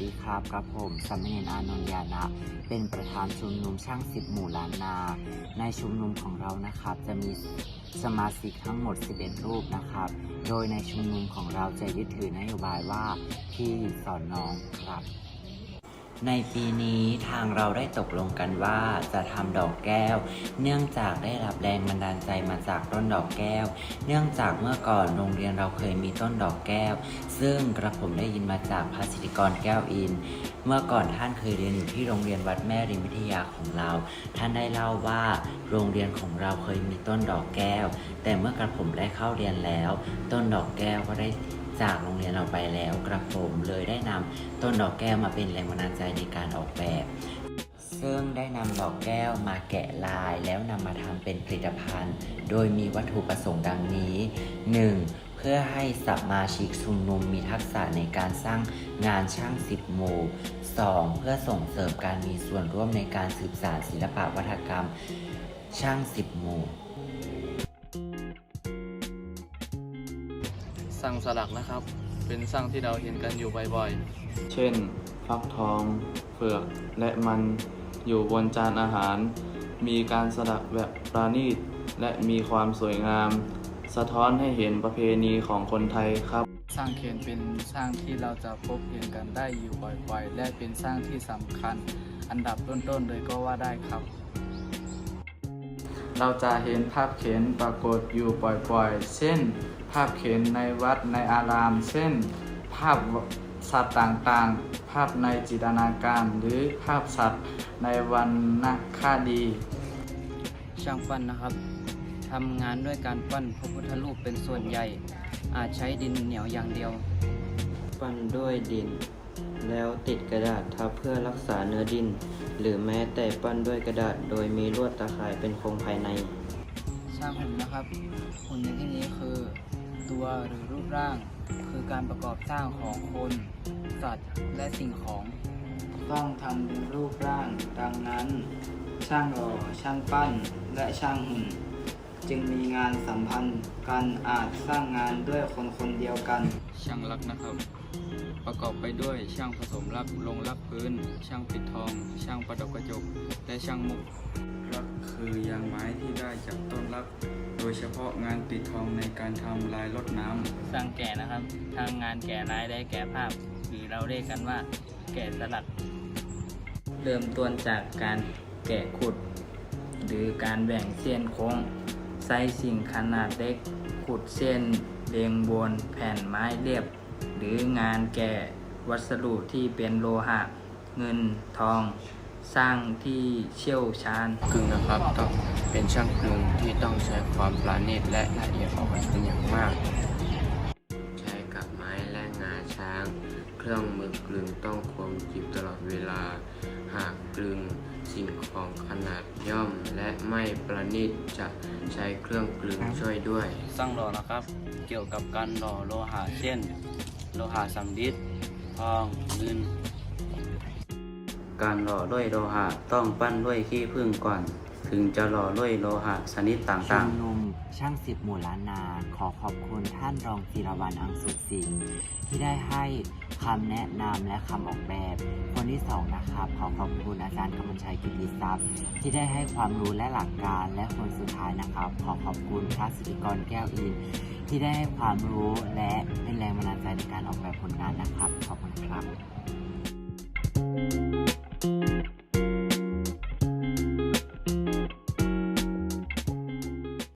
ดีครับกับผมสมเณรอานนยานะ เป็นประธานชุมนุมช่างสิบหมู่ล้านนา ในชุมนุมของเรานะครับ จะมีสมาชิกทั้งหมด 11 รูปนะครับ โดยในชุมนุมของเราจะยึดถือนโยบายว่าพี่สอนน้องครับ ในปีนี้ทางเราได้ตกลงกันว่าจะทำดอกแก้ว เนื่องจากได้รับแรงบันดาลใจมาจากต้นดอกแก้ว เนื่องจากเมื่อก่อนโรงเรียนเราเคยมีต้นดอกแก้ว ซึ่งกระผมได้ยินมาจากพระสิทธิกรแก้วอิน เมื่อก่อนท่านเคยเรียนอยู่ที่โรงเรียนวัดแม่ริมวิทยาของเรา ท่านได้เล่าว่าโรงเรียนของเราเคยมีต้นดอกแก้ว แต่เมื่อกระผมได้เข้าเรียนแล้ว ต้นดอกแก้วก็ได้ จากโรงเรียนเราไปแล้วกระผมเลยได้นำต้นดอกแก้วมาเป็นแรงบันดาลใจในการออกแบบ ซึ่งได้นำดอกแก้วมาแกะลายแล้วนำมาทำเป็นผลิตภัณฑ์ โดยมีวัตถุประสงค์ดังนี้ 1. เพื่อให้สมาชิกชุมนุมมีทักษะในการสร้างงานช่างสิบหมู่ 2. เพื่อส่งเสริมการมีส่วนร่วมในการสืบสานศิลปะวัฒกรรมช่างสิบหมู่ สั่งสลักนะครับ เป็นสั่งที่เราเห็นกันอยู่บ่อยเช่น ฟักทองเผือกและมันอยู่บนจานอาหาร มีการสลักแบบปราณีตและมีความสวยงาม สะท้อนให้เห็นประเพณีของคนไทยครับๆสร้างเขนเป็นสร้างที่เราจะพบเห็นกันได้อยู่บ่อยๆ และเป็นสร้างที่สำคัญ อันดับต้นๆเลยก็ว่าได้ครับ เราจะเห็นภาพเข็นปรากฏอยู่บ่อยๆ เช่น ภาพเข็นในวัดในอาราม เช่น ภาพสัตว์ต่างๆ ภาพในจิตรนาการหรือภาพสัตว์ในวรรณคดี ช่างปั้นนะครับทำงานด้วยการปั้นพระพุทธรูปเป็นส่วนใหญ่ อาจใช้ดินเหนียวอย่างเดียว ปั้นด้วยดิน แล้วติดกระดาษทับเพื่อรักษาเนื้อดิน หรือแม้แต่ปั้นด้วยกระดาษโดยมีลวดตาข่ายเป็นโครงภายในสร้างหุ่นนะครับหุ่นในที่นี้คือ ตัวหรือรูปร่าง คือการประกอบสร้างของคน สัตว์และสิ่งของต้องทำเป็นรูปร่างดังนั้น ช่างหล่อช่างปั้นและช่างหุ่น จึงมีงานสัมพันธ์กันอาจสร้างงานด้วยคนคนเดียวกัน ช่างลักนะครับ ประกอบไปด้วยช่างผสมลักลงลักพื้น ช่างปิดทอง ช่างประดับกระจก และช่างมุกลักคือยางไม้ที่ได้จากต้นลัก โดยเฉพาะงานปิดทองในการทำลายลดน้ำสร้างแก่นะครับทางงานแก่ลายได้แก่ภาพหรือเราเรียกกันว่า แก่สลักเริ่มต้นจากการแกะขุด หรือการแบ่งเส้นโค้ง ใส่สิ่งขนาดเล็กขุดเส้นเรียงบนแผ่นไม้เรียบ หรืองานแก่วัสดุที่เป็นโลหะ เงินทอง สร้างที่เชี่ยวชาญกึ่งนะครับต้องเป็นช่างกลึงที่ต้องใช้ความปราณีตและละเอียดอ่อนเป็นอย่างมาก รื่องมือกลึงต้องคมกริบตลอดเวลา หากกลึงสิ่งของขนาดย่อม และไม่ประณีตจะใช้เครื่องกลึงช่วยด้วย สร้างหล่อนะครับ เกี่ยวกับการหล่อโลหะเช่น โลหะสำริดทองเงิน การหล่อด้วยโลหะต้องปั้นด้วยขี้ผึ้งก่อน ถึงจะหล่อด้วยโลหะชนิดต่ชุางมนุมช่างสิบหมู่ล้านนา ขอขอบคุณท่านรองศิรวันอังสุขสิงห์ที่ได้ให้คำแนะนำและคำออกแบบ คนที่สองนะครับขอขอบคุณอาจารย์กำมลชัยกิติทรัพย์ ที่ได้ให้ความรู้และหลักการและคนสุดท้ายนะครับ ขอขอบคุณพระสิทธิกรแก้วอินที่ได้ให้ความรู้และเป็นแรงบันดาลใจในการออกแบบผลงานนะครับขอบคุณครับ